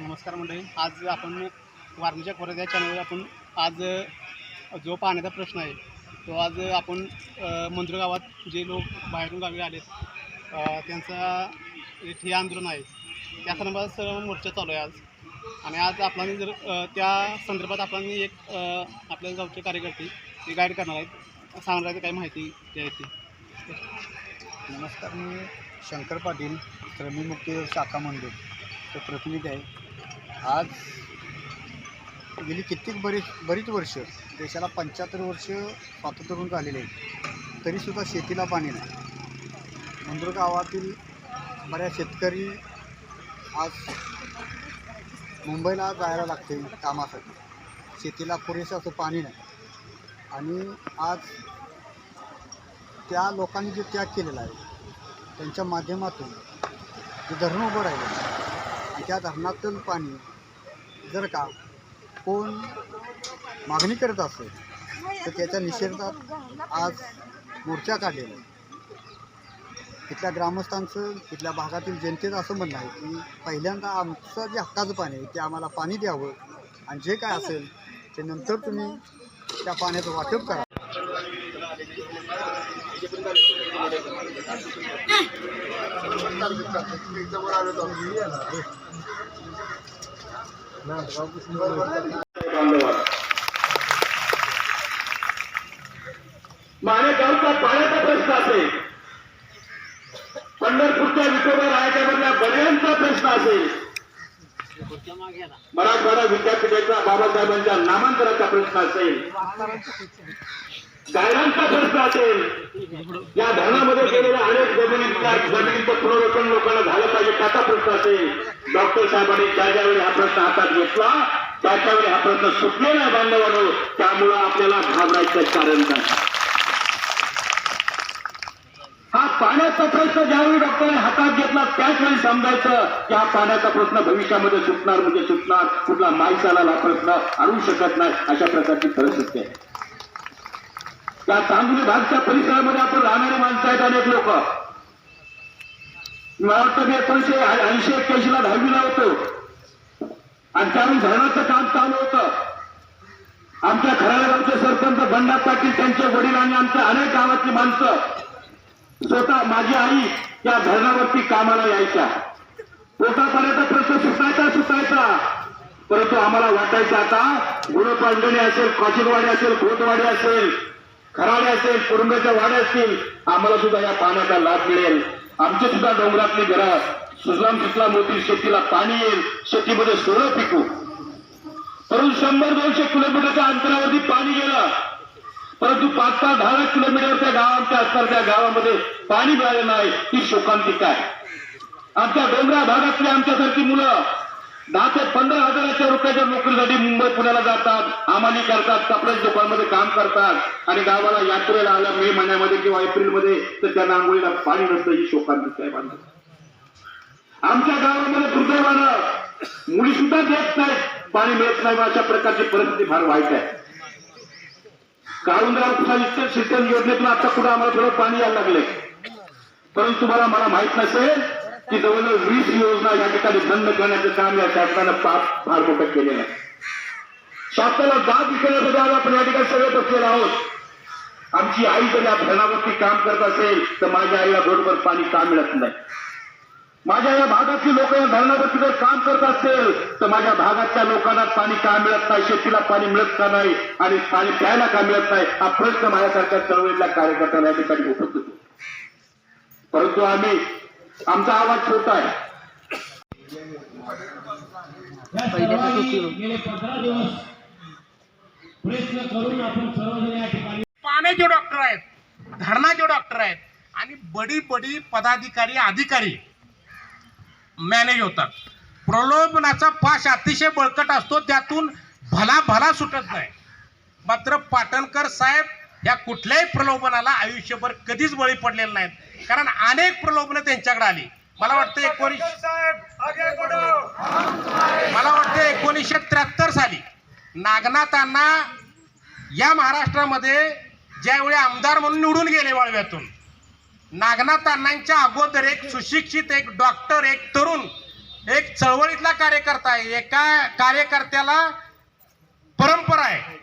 नमस्कार मंडळी. आज आपण वारणीच्या खोऱ्यात या चॅनलवर आपण आज जो पाण्याचा प्रश्न आहे तो आज आपण मंजूर गावात जे लोक बाहेरून गावी आले त्यांचा एक हे आंदोलन आहे. त्या संदर्भात सर्व मोर्चा चालू आहे आज. आणि आज आपल्याला जर त्या संदर्भात आपल्याला एक आपल्या गावचे कार्यकर्ते ते गाईड करणार आहेत. सांगणार आहेत काही माहिती द्यायची नमस्कार मी शंकर पाटील श्रमीमुक्ती शाखा मंडळ. तो प्रतिनिधी आहे. आज गेली कित्येक बरीच बरीच वर्ष देशाला पंच्याहत्तर वर्ष स्वातंत्र्य होऊन झालेले आहेत. तरीसुद्धा शेतीला पाणी नाही. मंदूर गावातील बऱ्याच शेतकरी आज मुंबईला जायला लागते कामासाठी. शेतीला पुरेसं असं पाणी नाही. आणि आज त्या लोकांनी जे त्याग केलेला आहे त्यांच्या माध्यमातून जे धरण उभं राहिलं आणि त्या धरणातून पाणी जर का कोण मागणी करत असेल तर त्याच्या निषेधात आज मोर्चा काढलेला आहे. तिथल्या ग्रामस्थांचं तिथल्या भागातील जनतेचं असं म्हणणं आहे की पहिल्यांदा आमचं जे हक्काचं पाणी आहे ते आम्हाला पाणी द्यावं आणि जे काय असेल ते नंतर तुम्ही त्या पाण्याचं वाटप करा. माणेगावचा पाण्याचा प्रश्न असेल. पंढरपूरच्या विठोबा रायाच्या मधल्या प्रश्न असेल. मराठवाडा विद्यापीठाच्या बाबासाहेबांच्या नामांतराचा प्रश्न असेल. गायरांचा खर्च असेल या धरणामध्ये केलेल्या अनेक जमिनींच्या जमिनीचं पुनर्वसन लोकांना झालं पाहिजे त्याचा प्रश्न असेल. डॉक्टर साहेबांनी ज्या ज्यावेळी हा प्रश्न हातात घेतला त्याच्यावेळी हा प्रश्न सुटलेला आहे बांधवांनो. त्यामुळं आपल्याला घाबरायचं कारण नाही. हा पाण्याचा प्रश्न ज्यावेळी डॉक्टरांनी हातात घेतला त्याच वेळी समजायचं की हा पाण्याचा प्रश्न भविष्यामध्ये सुटणार म्हणजे सुटणार. कुठला माईसाला हा प्रश्न आणू शकत नाही अशा प्रकारची परिस्थिती आहे. त्या चांगली भागच्या परिसरामध्ये आपण राहणारी माणसं आहेत अनेक लोक. मला वाटतं मी एकोणीशे ऐंशी एक्क्याऐंशी ला दहावीला होतो. आणि त्यावेळी धरणाचं काम चालू होतं. आमच्या खराळ्या गावचे सरपंच बंडा पाटील त्यांचे वडील आणि आमच्या अनेक गावातली माणसं स्वतः माझी आई या धरणावरती कामाला यायच्या. पोटापाण्याचा प्रश्न सुटायचा सुटायचा. परंतु आम्हाला वाटायचं आता गुरुपांडणी असेल काशीदवाडी असेल खोतवाडी असेल खराडे असेल कुरुंब्याच्या वाड्या असतील आम्हाला सुद्धा या पाण्याचा लाभ मिळेल. आमची सुद्धा डोंगरातली घरं सुजलाम सुजलाम होतील शेतीला पाणी येईल शेतीमध्ये सोळं पिकू. परंतु शंभर दोनशे किलोमीटरच्या अंतरावरती पाणी गेलं. परंतु पाच पाच दहा किलोमीटर किलोमीटरच्या गावांच्या असणाऱ्या त्या गावामध्ये पाणी मिळालं नाही. ही शोकांतिका आहे. आमच्या डोंगरा भागातली आमच्यासारखी मुलं दहा ते पंधरा हजाराच्या रुपयाच्या नोकरीसाठी मुंबई पुण्याला जातात. आमाली करतात कपड्याच्या दुकानमध्ये काम करतात. आणि गावाला यात्रेला आल्या मे महिन्यामध्ये किंवा एप्रिलमध्ये तर त्या आंघोळीला पाणी नसतं ही शोकांतिका साहेबांना आमच्या. गावामध्ये दुर्दैवानं मुली सुद्धा देत नाहीत. पाणी मिळत नाही अशा प्रकारची परिस्थिती फार वाईट आहे. काळुंदराव सिंचन योजनेतून आता कुठं आम्हाला थोडं पाणी यायला लागले परंतु तुम्हाला मला माहीत नसेल की जवळजवळ वीस योजना या ठिकाणी बंद करण्याचं काम या शासनानं पाप फार मोठं केलेलं आहे. शासनाला दाद विकण्यासाठी आज आपण या ठिकाणी सगळे बसलेलो आहोत. आमची आई जर या धरणावरती काम करत असेल तर माझ्या आईला बरोबर पाणी का मिळत नाही? माझ्या या भागातली लोक या धरणावरती जर काम करत असतील तर माझ्या भागातल्या लोकांना पाणी का मिळत नाही? शेतीला पाणी मिळत का नाही? आणि पाणी प्यायला का मिळत नाही? हा प्रश्न माझ्यासारख्या चळवळीतल्या कार्यकर्त्यांना या ठिकाणी उपस्थित होतो. परंतु आम्ही आमचा आवाज छोटा आहे. गेले पंधरा दिवस प्रयत्न करून आपण सर्वजण या ठिकाणी पाण्याचे डॉक्टर आहेत धरणाचे डॉक्टर आहेत आणि बडी बडी पदाधिकारी अधिकारी मॅनेज होतात. प्रलोभनाचा पाश अतिशय बळकट असतो त्यातून भला भला सुटत नाही. मात्र पाटणकर साहेब या कुठल्याही प्रलोभनाला आयुष्यभर कधीच बळी पडलेले नाहीत. कारण अनेक प्रलोभनं त्यांच्याकडे आली. मला वाटतं एकोणीस मला वाटतं एकोणीसशे त्र्याहत्तर साली नागनाथांना या महाराष्ट्रामध्ये ज्यावेळी आमदार म्हणून निवडून गेले वाळव्यातून नागनाथ अण्णांच्या अगोदर एक सुशिक्षित एक डॉक्टर एक तरुण एक चळवळीतला कार्यकर्ता आहे. एका कार्यकर्त्याला परंपरा आहे.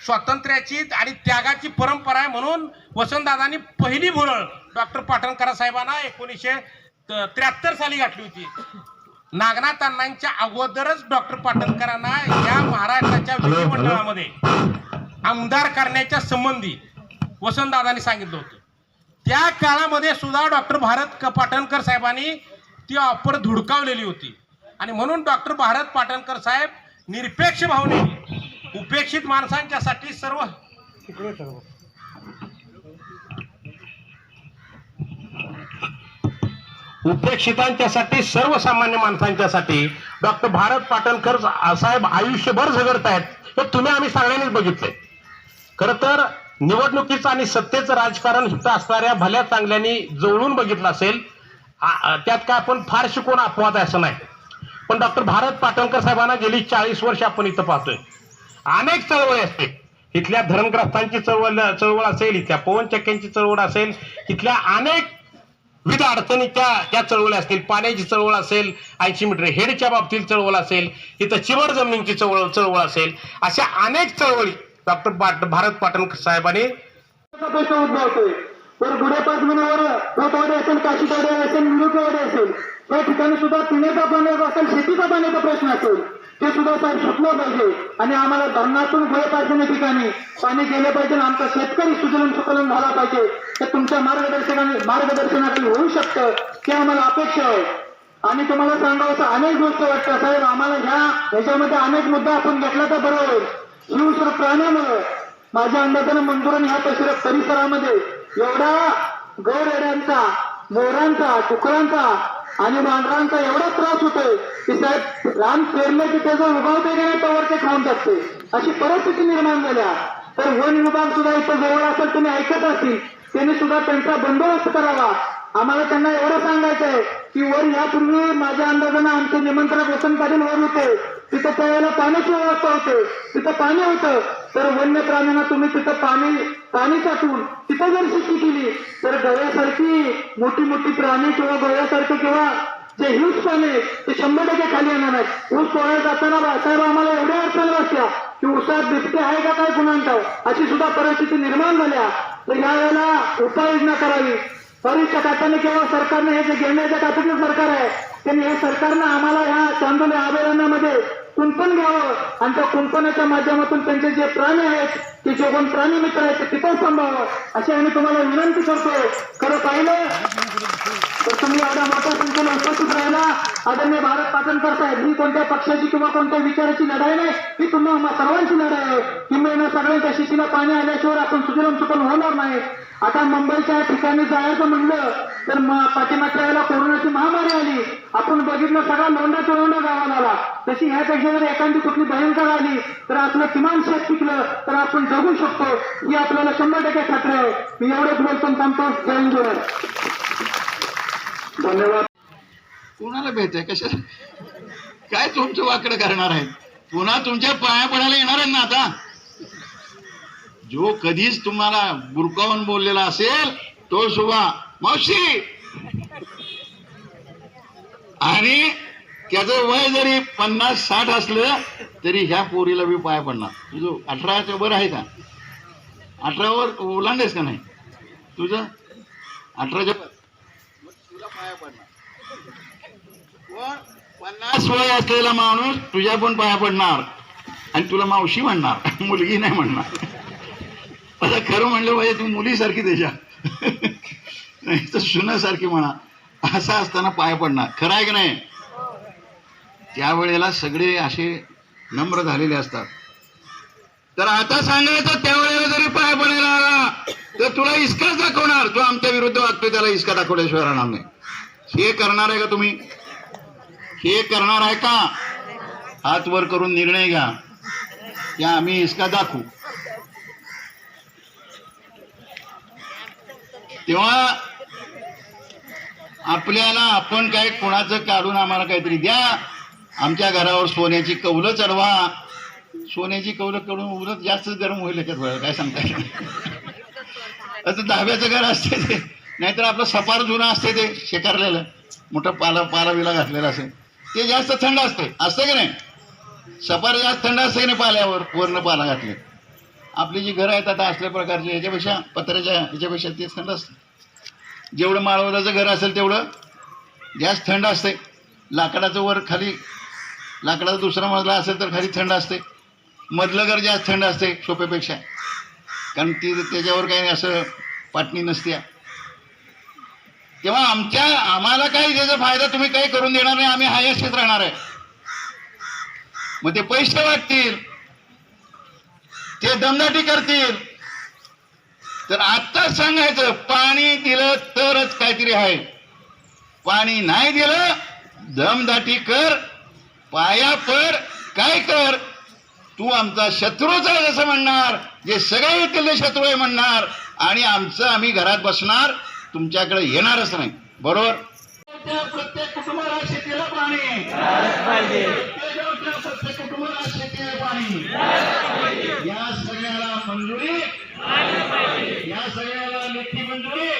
स्वातंत्र्याची आणि त्यागाची परंपरा आहे म्हणून वसंतदादांनी पहिली भुरळ डॉक्टर पाटणकर साहेबांना एकोणीसशे त्र्याहत्तर साली घातली होती. नागनाथ अण्णांच्या अगोदरच डॉक्टर पाटणकरांना या महाराष्ट्राच्या विधिमंडळामध्ये आमदार करण्याच्या संबंधी वसंतदादांनी सांगितलं होतं. त्या काळामध्ये सुद्धा डॉक्टर भारत पाटणकर साहेबांनी ती ऑफर धुडकावलेली होती. आणि म्हणून डॉक्टर भारत पाटणकर साहेब निरपेक्ष भावनेने उपेक्षित माणसांच्यासाठी सर्व उपेक्षितांच्यासाठी सर्वसामान्य माणसांच्यासाठी डॉक्टर भारत पाटणकर साहेब आयुष्यभर झगडत आहेत हे तुम्ही आम्ही सगळ्यांनीच बघितलंय. खरं तर निवडणुकीचं आणि सत्तेचं राजकारण हिथं असणाऱ्या भल्या चांगल्यानी जवळून बघितलं असेल त्यात काय आपण फार शिकून अपवाद आहे असं नाही. पण डॉक्टर भारत पाटणकर साहेबांना गेली चाळीस वर्ष आपण इथं पाहतोय. अनेक चळवळी असते इथल्या धरणग्रस्तांची चळवळ चळवळ असेल इथल्या पवन चक्क्यांची चळवळ असेल इथल्या अनेक विविध अडचणीच्या त्या चळवळी असतील. पाण्याची चळवळ असेल ऐंशी मीटर हेडच्या बाबतीत चळवळ असेल इथं चिवर जमिनीची चळवळ चळवळ असेल अशा अनेक चळवळी डॉक्टर पाट भारत पाटण साहेबांनी तर गुढ्या उद्भवतोय तर असेल काशीवाडी असेल मिरुकवाडी असेल त्या ठिकाणी सुद्धा पिण्याचा पाण्याचा असेल शेतीचा पाण्याचा प्रश्न असेल. ते सुद्धा साहेब सुटलं पाहिजे. आणि आम्हाला धरणातून गुढेपाचमने ठिकाणी. पाणी गेलं पाहिजे आमचा शेतकरी सुजलन सुकलन झाला पाहिजे. हे तुमच्या मार्गदर्शनाने मार्गदर्शनाखाली होऊ शकतं. ते आम्हाला अपेक्षा आहे. आणि तुम्हाला सांगावं अनेक गोष्ट वाटतं साहेब. आम्हाला ह्या ह्याच्यामध्ये अनेक मुद्दा आपण घेतला तर बरोबर शिवसुर प्राण्यामुळे. माझ्या अंदाजानं मंजुरण ह्या परिसर परिसरामध्ये एवढा गौरेड्यांचा मोरांचा डुकरांचा आणि मांढरांचा एवढा त्रास होतोय की साहेब रान पेरलं की त्याचं उगावते की नाही तोवर ते खाऊन टाकते अशी परिस्थिती निर्माण झाल्या. तर वन विभाग सुद्धा इथं जवळ असेल तुम्ही ऐकत असतील त्यांनी सुद्धा त्यांचा बंदोबस्त करावा. आम्हाला त्यांना एवढं सांगायचं आहे की वर यापूर्वी माझ्या अंदाजानं आमचे निमंत्रण वसंत पाटील वर होते. तिथं त्यावेळेला पाण्याची व्यवस्था होते. तिथं पाणी होतं. तर वन्य प्राण्यांना तुम्ही तिथं पाणी पाणी साठवून तिथं जर शेती केली तर गव्यासारखी मोठी मोठी प्राणी किंवा गव्यासारखे किंवा जे हिल्स पाणी ते शंभर टक्के खाली येणार नाही ऊस तोडायला जाताना साहेब आम्हाला एवढ्या अडचणी वाटल्या की ऊसात बिबटे आहे का काय गुणांटाव अशी सुद्धा परिस्थिती निर्माण झाल्या. तर यावेळेला उपाययोजना करावी. परीक्षा काठाने किंवा सरकारने हे जे घेण्याच्या खात्याचं सरकार आहे त्यांनी हे सरकारनं आम्हाला ह्या चांदोली अभयारण्यामध्ये कुंपण घ्यावं आणि त्या कुंपणाच्या माध्यमातून त्यांचे जे प्राणी आहेत ते जे कोण प्राणी मित्र आहेत ते पण सांभाळावं. अशी आम्ही तुम्हाला विनंती करतो खरं पाहिलं? तर तुम्ही एवढ्या मोठ्या संख्येने उपस्थित राहिला. आदरणीय भारत पाटणकर साहेब ही कोणत्या पक्षाची किंवा कोणत्या विचाराची लढाई नाही ही तुम्हाला सर्वांची लढाई आहे. किंवा सगळ्यांच्या शेतीला पाणी आल्याशिवाय आपण सुजलम सुकल होणार नाही. आता मुंबईच्या ठिकाणी जायचं म्हणलं तर म- पाठीमागच्या वेळेला कोरोनाची महामारी आली. आपण बघितलं सगळा लोंढा चोरंडा गावाला आला. तशी ह्यापेक्षा जर एखादी कुठली भयंकर आली तर आपलं किमान शेत पिकलं तर आपण जगू शकतो. ही आपल्याला शंभर टक्के खात्री आहे. मी एवढंच बोलतो आणि थांबतो. जय हिंद, धन्यवाद. कोणाला भेटतंय? कशा काय तुमचं वाकडं करणार आहे? पुन्हा तुमच्या पाया पडायला येणार आहेत ना आता? जो कधीच तुम्हाला बुरकावून बोललेला असेल तो सुभा मावशी! आणि त्याचं वय जरी पन्नास साठ असलं तरी ह्या पोरीला बी पाया पडणार. तुझं अठराच्या वर आहे का? अठरावर ओलांडेस का नाही? तुझं? अठराच्या पाया पडणार. पन्नास वय असलेला माणूस तुझ्या पण पाया पडणार आणि तुला मावशी म्हणणार मुलगी नाही म्हणणार. आता खरं म्हणलं पाहिजे तू मुलीसारखी त्याच्या. नाही तर सुनासारखी म्हणा. असं असताना पाया पडणार. खरं आहे की नाही? त्यावेळेला सगळे असे नम्र झालेले असतात. तर आता सांगायचं त्यावेळेला जरी पाया पडायला आला तर तुला इस्काच दाखवणार. जो आमच्या विरुद्ध वागतोय त्याला इस्का दाखवल्याशिवाय राहणार नाही. हे करणार आहे का तुम्ही? हे करणार आहे का? हात वर करून निर्णय घ्या. या आम्ही इसका दाखवू. तेव्हा आपल्याला आपण काय कोणाचं काढून आम्हाला काहीतरी द्या. आमच्या घरावर सोन्याची कौलं चढवा. सोन्याची कौलं कडून उलट जास्त गरम होईल याच्यात काय सांगता असं दहाव्याचं घर असते ते. नाहीतर आपलं सपार जुनं असते ते शेकारलेलं. मोठं पाला पाला बिला घातलेलं असेल. ते जास्त थंड असते असतं की नाही? सपार जास्त थंड असते की नाही पाल्यावर? वरनं पाला घातले आपली जी घरं आहेत आता असल्या प्रकारची ह्याच्यापेक्षा पत्र्याच्या ह्याच्यापेक्षा ते थंड असतं जेवढं माळवदाचं घर असेल तेवढं जास्त थंड असते लाकडाचं वर खाली लाकडाचा दुसरा मजला असेल तर खाली थंड असते मधलं घर जास्त थंड असते सोप्यापेक्षा. कारण ती त्याच्यावर काही असं पाटणी नसते तेव्हा आमच्या आम्हाला काही त्याचा फायदा तुम्ही काही करून देणार नाही आम्ही हायस्टेत राहणार आहे. मग ते पैसे वाटतील ते दमदाटी करतील. तर आत्ताच सांगायचं पाणी दिलं तरच काहीतरी आहे. पाणी नाही दिलं दमदाटी कर पाया पर काय कर? तू आमचा शत्रूच आहे जसं म्हणणार जे सगळे येतील शत्रू आहे म्हणणार आणि आमचं आम्ही घरात बसणार तुमच्याकडे येणारच नाही. बरोबर? त्या प्रत्येक कुटुंबाला शेतीला पाणी. त्या प्रत्येक कुटुंबाला शेतीला पाणी. या सगळ्याला मंजुरी. या सगळ्याला लेखी मंजुरी.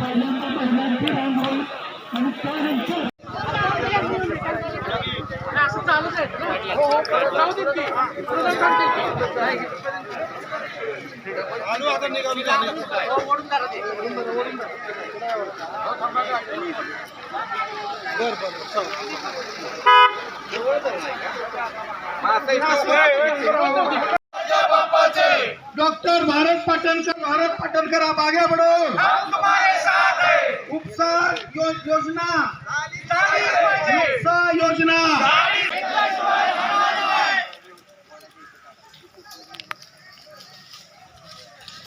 पाटणकर आप आगे बढ़ो उपसा यो, योजना उपसा योजना पाणी आमच्या हक्काचं डॉक्टर भारत पाटणकर भारत पाटणकर साहेबांचा उपसा योजना। उपसा योजना।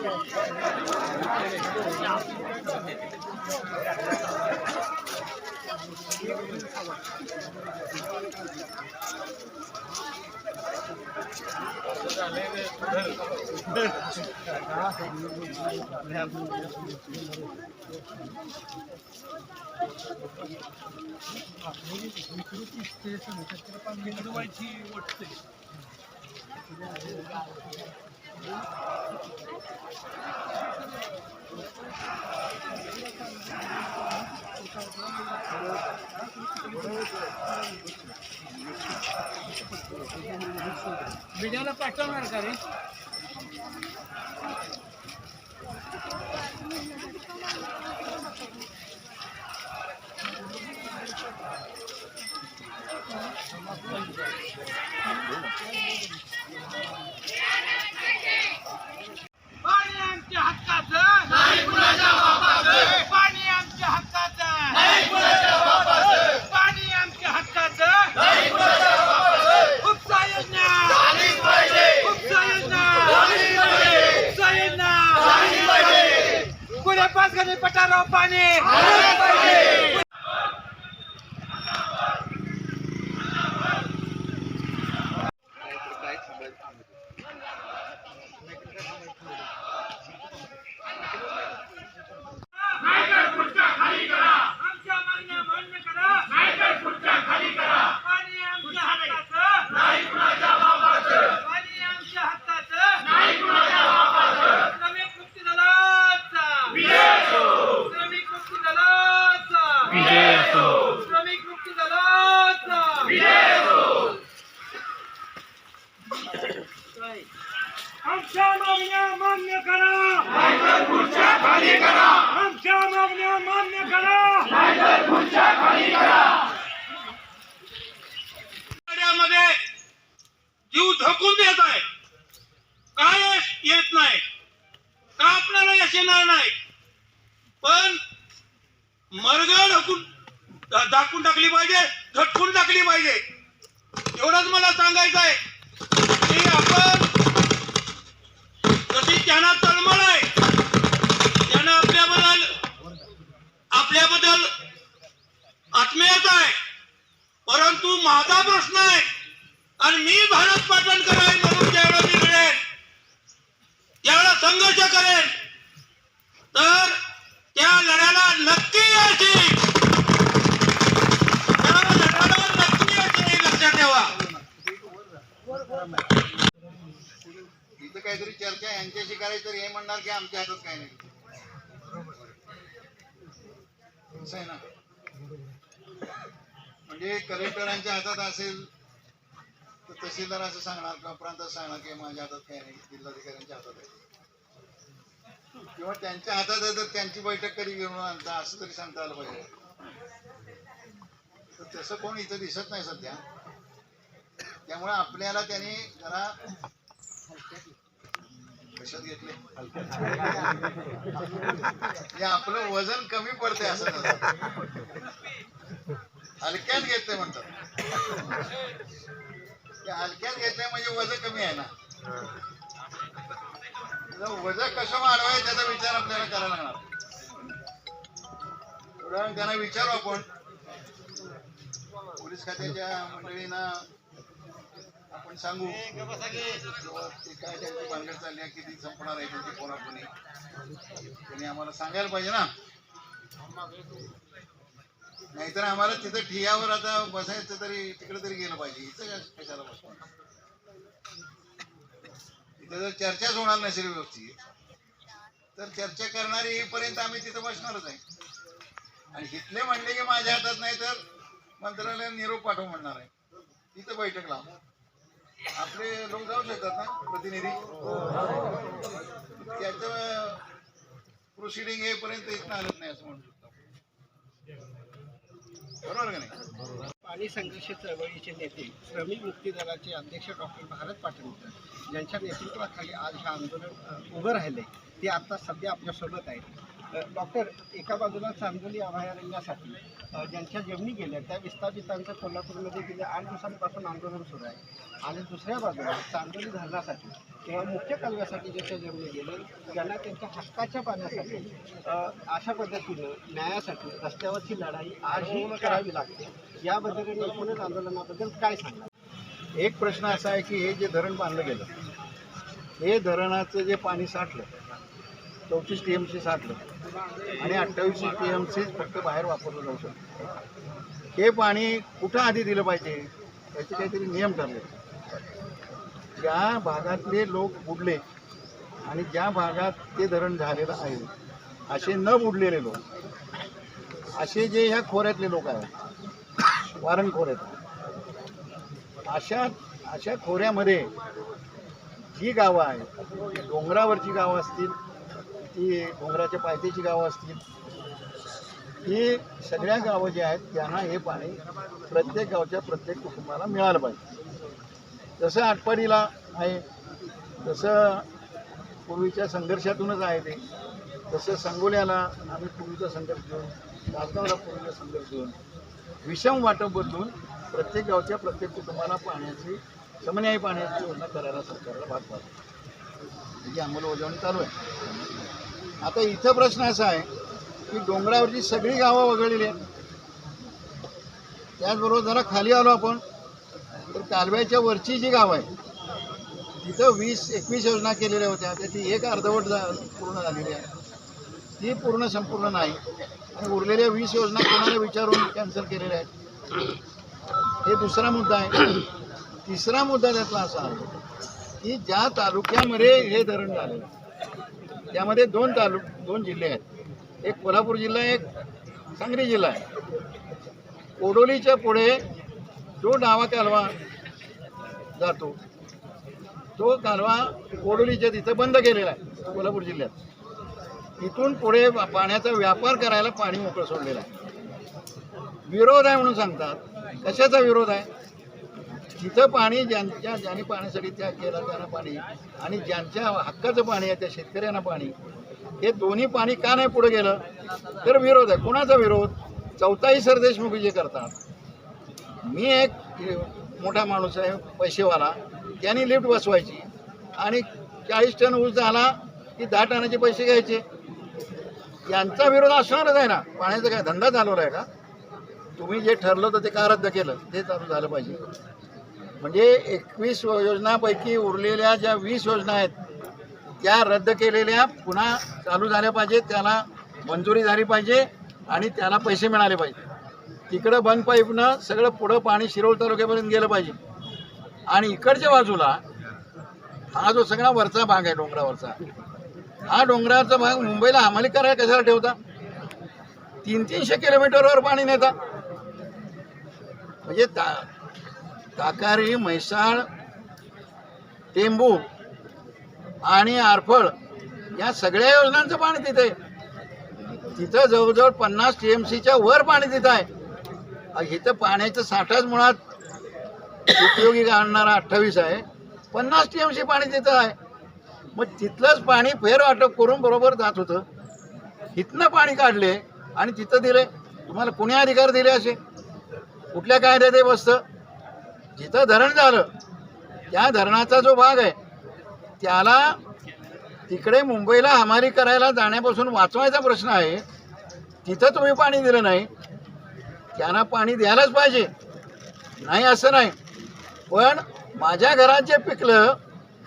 श्रमिक मुक्ती लढाचा आणि आमच्या हक्काचा पाणी जीव झोकून देत आहे. का यश येत नाही. का आपल्याला यश येणार नाही? पण मर्ग ढकून दाखवून टाकली पाहिजे झटकून टाकली पाहिजे. एवढंच मला सांगायचं आहे की आपण जशी त्यांना तळमळ आहे त्यांना आपल्याबद्दल आपल्याबद्दल आत्मीयता आहे. परंतु माझा प्रश्न आहे आणि मी भारत पाटणकर आहे म्हणून ज्यावेळेला मी लढेन ज्यावेळेला संघर्ष करेन तर त्या लढ्याला नक्की यश लढ्याला नक्की यश लक्षात ठेवा. इथं काहीतरी चर्चा यांच्याशी करायची तर हे म्हणणार की आमच्या हातात काही नाही. असं आहे ना? म्हणजे कलेक्टरांच्या हातात असेल तहसीलदार असं सांगणार किंवा प्रांतात सांगणार की माझ्या हातात काही नाही जिल्हाधिकाऱ्यांच्या हातात आहे. किंवा त्यांच्या हातात आहे तर त्यांची बैठक कधी घेऊन आणता असं तरी सांगता आलं पाहिजे. तर तसं कोण इथं दिसत नाही सध्या. त्यामुळे आपल्याला त्यांनी जरा कशात घेतले. हे आपलं वजन कमी पडते असं हलक्यात घेतलंय म्हणतात. हलक्यात घेतलंय म्हणजे वजन कमी आहे ना. वजन कसं वाढवाय त्याचा विचार आपल्याला करायला लागणार. उदाहरण त्यांना विचारू आपण. पोलीस खात्याच्या मंडळीनं आपण सांगू. ते काय त्यांची भानगड चालली आहे किती संपणार आहे त्यांची कोणाकोणी. त्यांनी आम्हाला सांगायला पाहिजे ना. नाहीतर आम्हाला तिथं ठियावर आता बसायचं तरी तिकडे तरी गेलं पाहिजे. इथं कशाला बसणार? इथं जर चर्चाच होणार नसेल व्यवस्थित तर चर्चा करणारी येईपर्यंत आम्ही तिथं बसणारच आहे. आणि इथले म्हणले की माझ्या हातात नाही तर मंत्रालय निरोप पाठव म्हणणार आहे. तिथं बैठक लाव. आपले लोक जाऊ शकतात ना प्रतिनिधी. त्याचं प्रोसिडिंग येईपर्यंत इथं आलं नाही असं म्हणतो. बरोबर का नाही? पाणी संघर्ष चळवळीचे नेते श्रमिक मुक्ती दलाचे अध्यक्ष डॉक्टर भारत पाटणकर यांच्या नेतृत्वाखाली आज हे आंदोलन उभं राहिले ते आता सध्या आपल्यासोबत आहेत. डॉक्टर एका बाजूला चांदोली अभयारण्यासाठी ज्यांच्या जमिनी गेल्या त्या विस्थापितांचं कोल्हापूरमध्ये गेल्या आठ दिवसांपासून आंदोलन सुरू आहे. आणि दुसऱ्या बाजूला चांदोली धरणासाठी किंवा मुख्य कालव्यासाठी ज्याच्या जमिनी गेले त्यांना त्यांच्या हक्काच्या पाण्यासाठी अशा पद्धतीनं न्यायासाठी रस्त्यावरची लढाई आजही करावी लागते. याबद्दल आणि एकूणच आंदोलनाबद्दल काय सांगणार? एक प्रश्न असा आहे की हे जे धरण बांधलं गेलं हे धरणाचं जे पाणी साठलं चौतीस टी एम सी साठलं आणि अठ्ठावीस टी एम सी फक्त बाहेर वापरलं जाऊ शकतं. हे पाणी कुठं आधी दिलं पाहिजे? याचे काहीतरी नियम ठरले. ज्या भागातले लोक बुडले आणि ज्या भागात ते धरण झालेलं आहे असे न बुडलेले लोक असे जे ह्या खोऱ्यातले लोक आहेत वारण खोऱ्यात अशा अशा खोऱ्यामध्ये जी गावं आहेत डोंगरावरची गावं असतील ती डोंगराच्या पायथ्याची गावं असतील ही सगळ्या गावं जी आहेत त्यांना हे पाणी प्रत्येक गावच्या प्रत्येक कुटुंबाला मिळालं पाहिजे. जसं आटपाडीला आहे तसं पूर्वीच्या संघर्षातूनच आहे ते तसं संगोल्याला आम्ही पूर्वीचा संघर्ष घेऊन तासगावला पूर्वीचा संघर्ष घेऊन विषम वाटप बदलून प्रत्येक गावच्या प्रत्येक कुटुंबाला पाण्याची समन्यायी पाण्याची योजना करायला सरकारला भाग पाडतो त्याची म्हणजे अंमलबजावणी चालू आहे. आता इथं प्रश्न असा आहे की डोंगरावरची सगळी गावं वगळलेली आहेत. त्याचबरोबर जरा खाली आलो आपण. कालव्याच्या वरची जी गाव आहे तिथं वीस एकवीस योजना केलेल्या होत्या त्याची एक अर्धवट जा पूर्ण झालेली आहे. ती पूर्ण संपूर्ण नाही. आणि उरलेल्या वीस योजना कोणाला विचारून कॅन्सल केलेल्या आहेत? हे दुसरा मुद्दा आहे. तिसरा मुद्दा त्यातला असा आहे की ज्या तालुक्यामध्ये हे धरण झालेलं त्यामध्ये दोन तालुक दोन जिल्हे आहेत. एक कोल्हापूर जिल्हा एक सांगली जिल्हा आहे. कोडोलीच्या पुढे जो डावा कालवा जातो. तो कालवा कोडोलीच्या तिथं बंद केलेला आहे कोल्हापूर जिल्ह्यात. इथून पुढे पाण्याचा व्यापार करायला पाणी मोकळं सोडलेलं आहे. विरोध आहे म्हणून सांगतात. कशाचा विरोध आहे? तिथं पाणी ज्यांच्या ज्यांनी पाण्यासाठी त्याग केला त्यांना पाणी आणि ज्यांच्या हक्काचं पाणी आहे त्या शेतकऱ्यांना पाणी. हे दोन्ही पाणी का नाही पुढे गेलं? तर विरोध आहे. कुणाचा विरोध? चौथाही सरदेशमुखी जे करतात. मी एक मोठा माणूस आहे पैसेवाला. त्यांनी लिफ्ट बसवायची. आणि चाळीस टन ऊस झाला की दहा टनाचे पैसे घ्यायचे. यांचा विरोध असणारच आहे ना. पाण्याचा काय धंदा चालवला आहे का? तुम्ही जे ठरलं होतं ते का रद्द केलं? ते चालू झालं पाहिजे. म्हणजे एकवीस योजनापैकी उरलेल्या ज्या वीस योजना आहेत त्या रद्द केलेल्या पुन्हा चालू झाल्या पाहिजेत. त्याला मंजुरी झाली पाहिजे आणि त्याला पैसे मिळाले पाहिजे तिकडं बंद पाईपनं सगळं पुढं पाणी शिरोळ तालुक्यापर्यंत गेलं पाहिजे. आणि इकडच्या बाजूला हा जो सगळा वरचा भाग आहे डोंगरावरचा हा डोंगराचा भाग मुंबईला हमाली करायला कशाला ठेवता? तीन तीनशे किलोमीटरवर पाणी नेता. म्हणजे ता ताकारी म्हैसाळ टेंबू आणि आरफळ या सगळ्या योजनांचं पाणी तिथे आहे. तिथं जवळजवळ पन्नास टी एम सीच्या वर पाणी तिथं आहे. इथं पाण्याचा साठाच मुळात उपयोगी आणणारा अठ्ठावीस आहे. पन्नास टी एम सी पाणी तिथं आहे. मग तिथलंच पाणी फेरवाटप करून बरोबर जात होतं. इथनं पाणी काढले आणि तिथं दिले. तुम्हाला कुणी अधिकार दिले असे? कुठल्या कायद्यात ते बसतं? जिथं धरण झालं त्या धरणाचा जो भाग आहे त्याला तिकडे मुंबईला हमारी करायला जाण्यापासून वाचवायचा प्रश्न आहे. तिथं तुम्ही पाणी दिलं नाही. त्यांना पाणी द्यायलाच पाहिजे. नाही असं नाही. पण माझ्या घरात जे पिकलं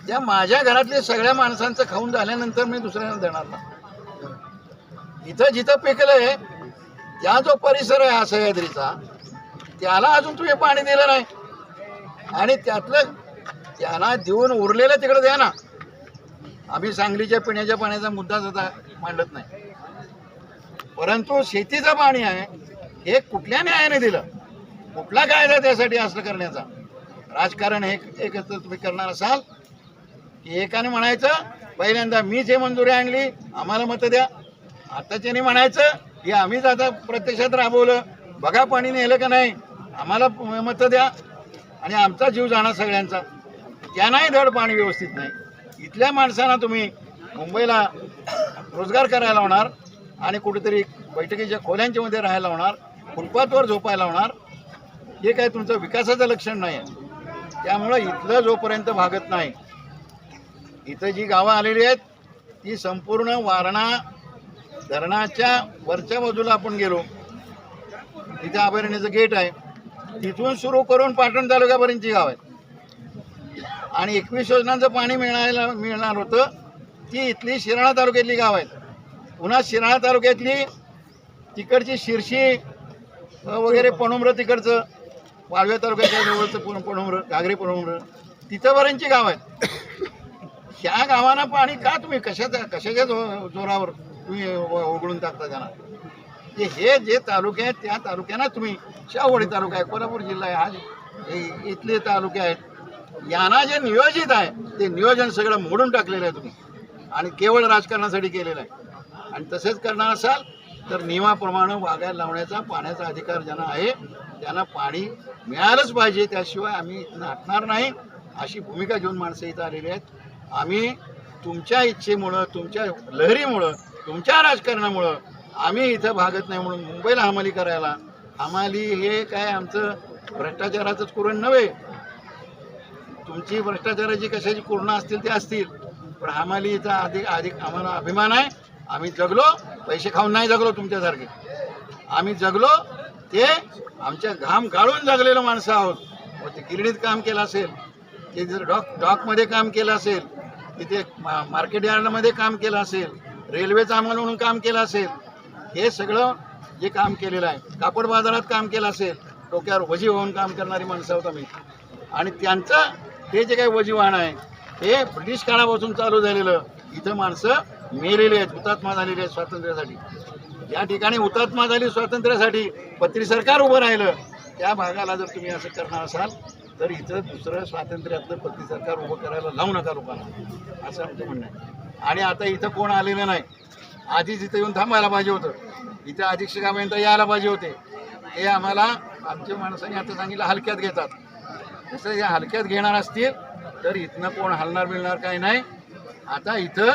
त्या माझ्या घरातले सगळ्या माणसांचं खाऊन झाल्यानंतर मी दुसऱ्यांना देणार नाही. इथं जिथं पिकलंय त्या जो परिसर आहे हा सह्याद्रीचा त्याला अजून तुम्ही पाणी दिलं नाही. आणि त्यातलं त्यांना देऊन उरलेलं तिकडे द्या ना. आम्ही सांगलीच्या पिण्याच्या पाण्याचा मुद्दाच आता मांडत नाही. परंतु शेतीचं पाणी आहे. हे कुठल्या न्यायाने दिलं? कुठला कायदा त्यासाठी असं करण्याचा? राजकारण हे एकत्र तुम्ही करणार असाल. की एकाने म्हणायचं पहिल्यांदा मीच हे मंजुरी आणली आम्हाला मतं द्या. आताच्याने म्हणायचं की आम्हीच आता प्रत्यक्षात राबवलं. बघा पाणी नेलं का नाही आम्हाला मतं द्या. आणि आमचा जीव जाणार सगळ्यांचा. त्यांनाही धड पाणी व्यवस्थित नाही. इथल्या माणसांना तुम्ही मुंबईला रोजगार करायला होणार आणि कुठेतरी बैठकीच्या खोल्यांच्या मध्ये राहायला होणार फुटपाथवर झोपायला होणार हे काय तुमचं विकासाचं लक्षण नाही आहे त्यामुळं इथलं जोपर्यंत भागत नाही इथं जी गावं आलेली आहेत ती संपूर्ण वारणा धरणाच्या वरच्या बाजूला आपण गेलो. तिथे अभयारण्याचं गेट आहे. तिथून सुरू करून पाटण तालुक्यापर्यंतची गाव आहेत. आणि एकवीस योजनांचं पाणी मिळायला मिळणार होतं ती इथली शिराळा तालुक्यातली गाव आहेत. पुन्हा शिराळा तालुक्यातली तिकडची शिरशी वगैरे पणुमरं तिकडचं वाळव्या तालुक्याच्या जवळचं पण पणुमरं घागरी पणुमरं तिथंपर्यंतची गाव आहेत. ह्या गावांना पाणी का तुम्ही कशाच्या कशाच्या जो जोरावर तुम्ही व- उघडून टाकता त्यांना? ते हे जे तालुके आहेत त्या तालुक्यांना तुम्ही शाहवाडी तालुका आहे कोल्हापूर जिल्हा आहे हा हे इथले तालुके आहेत. यांना जे नियोजित आहे ते नियोजन सगळं मोडून टाकलेलं आहे तुम्ही. आणि केवळ राजकारणासाठी केलेलं आहे. आणि तसेच करणार असाल तर नियमाप्रमाणे वागायला लावण्याचा पाण्याचा अधिकार ज्यांना आहे त्यांना पाणी मिळालंच पाहिजे. त्याशिवाय आम्ही इथनं हटणार नाही. अशी भूमिका घेऊन माणसं इथं आलेली आहेत. आम्ही तुमच्या इच्छेमुळं तुमच्या लहरीमुळं तुमच्या राजकारणामुळं आम्ही इथं भागत नाही म्हणून मुंबईला हमाली करायला. हमाली हे काय आमचं भ्रष्टाचाराचंच कुरण नव्हे. तुमची भ्रष्टाचाराची कशाची कुरणं असतील ते असतील. पण हमाली इथं अधिक अधिक आम्हाला अभिमान आहे. आम्ही जगलो. पैसे खाऊन नाही जगलो तुमच्यासारखे. आम्ही जगलो ते आमच्या घाम गाळून जगलेलं माणसं आहोत. ते गिरणीत काम केलं असेल ते जर डॉक डॉकमध्ये काम केलं असेल तिथे मा- मार्केट यार्डमध्ये काम केलं असेल रेल्वेचं आम्हाला म्हणून काम केलं असेल हे सगळं जे काम केलेलं आहे कापड बाजारात काम केलं असेल डोक्यावर वजी होऊन काम करणारी माणसं आहोत आम्ही. आणि त्यांचं हे जे काही वजीवाहन आहे हे ब्रिटिश काळापासून चालू झालेलं इथं माणसं मेलेले आहेत हुतात्मा झालेली आहेत स्वातंत्र्यासाठी. या ठिकाणी हुतात्मा झाली स्वातंत्र्यासाठी पत्री सरकार उभं राहिलं त्या भागाला जर तुम्ही असं करणार असाल तर इथं दुसरं स्वातंत्र्यातलं पत्री सरकार उभं करायला लावू नका लोकांना. असं आमचं म्हणणं आहे. आणि आता इथं कोण आलेलं नाही. आधीच इथं येऊन थांबायला पाहिजे होतं. इथं अधीक्षकापर्यंत यायला पाहिजे होते. हे आम्हाला आमच्या माणसांनी आता सांगितलं हलक्यात घेतात. तसं या हलक्यात घेणार असतील तर इथनं कोण हलणार मिळणार काही नाही. आता इथं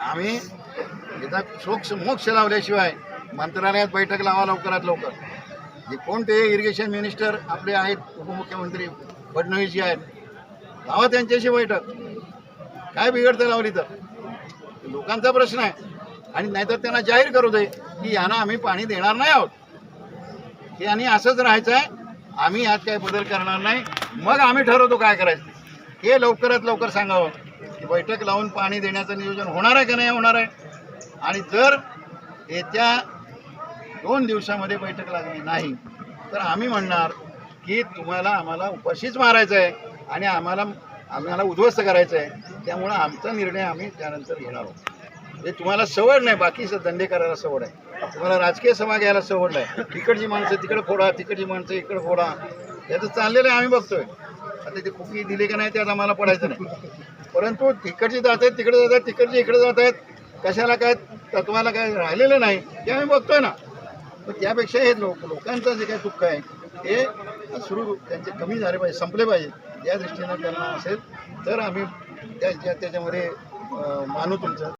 आम्ही इथं सोक्ष मोक्ष लावल्याशिवाय मंत्रालयात बैठक लावा लवकरात लवकर. जे कोण ते इरिगेशन मिनिस्टर आपले आहेत उपमुख्यमंत्री फडणवीसजी आहेत लावा त्यांच्याशी बैठक. काय बिघडतं लावली तर लोकांचा प्रश्न आहे. आणि नाहीतर त्यांना जाहीर करू दे की यांना आम्ही पाणी देणार नाही आहोत. ते आणि असंच राहायचं आहे. आम्ही यात काही बदल करणार नाही. मग आम्ही ठरवतो काय करायचं. हे लवकरात लवकर सांगावं. की बैठक लावून पाणी देण्याचं नियोजन होणार आहे का नाही होणार आहे. आणि जर येत्या दोन दिवसामध्ये बैठक लागली नाही तर आम्ही म्हणणार की तुम्हाला आम्हाला उपाशीच मारायचं आहे आणि आम्हाला आम्हाला उद्ध्वस्त करायचं आहे. त्यामुळं आमचा निर्णय आम्ही त्यानंतर घेणार आहोत. हे तुम्हाला सवड नाही बाकी धंदे करायला सवड आहे. तुम्हाला राजकीय सभा घ्यायला सवड नाही. तिकडची माणसं तिकडे फोडा तिकडची माणसं इकडे फोडा. याचं चाललेलं आहे आम्ही बघतोय. आता ते कुकी दिले का नाही त्यात आम्हाला पडायचं नाही. परंतु तिकडची जात आहेत तिकडे जात आहेत तिकडचे इकडे जात आहेत कशाला काय तत्वाला काय राहिलेलं नाही ते आम्ही बघतोय ना. पण त्यापेक्षा हे लोक लोकांचं जे काही दुःख आहे हे सुरू त्यांचे कमी झाले पाहिजे संपले पाहिजे या दृष्टीनं त्यांना असेल तर आम्ही त्या त्याच्यामध्ये मानू तुमचं.